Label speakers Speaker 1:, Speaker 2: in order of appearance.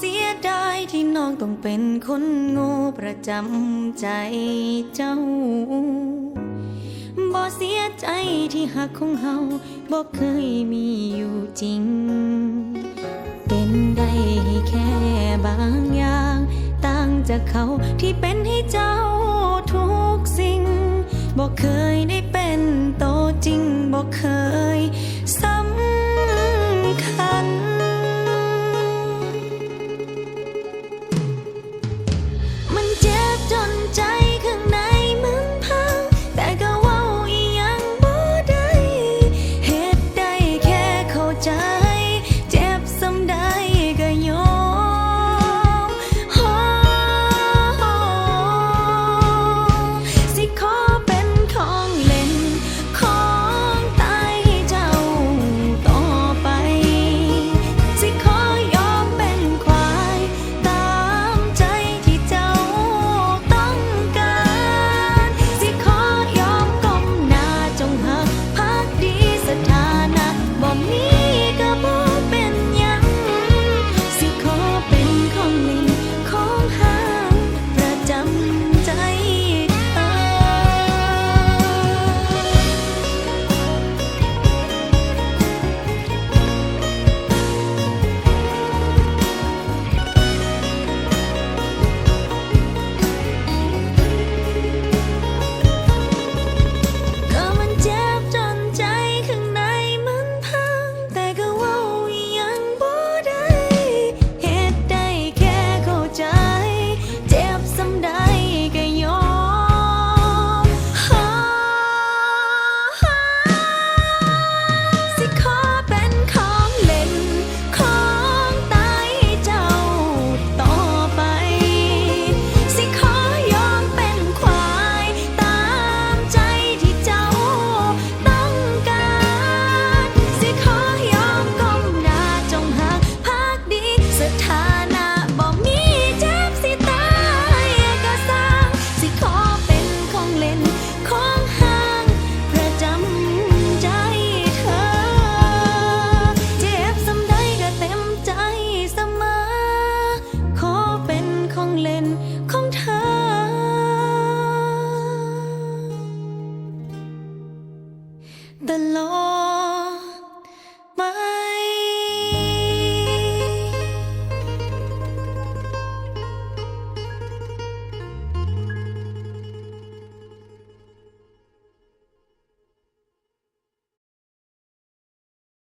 Speaker 1: สียดายที่น้องต้องเป็นคนโง่ประจำใจเจ้า บ่เสียใจที่หักของเฮาบ่เคยมีอยู่จริง เป็นได้แค่บางอย่าง ต่างจากเขาที่เป็นให้เจ้าทุกสิ่ง บ่เคยได้เป็น The Lord.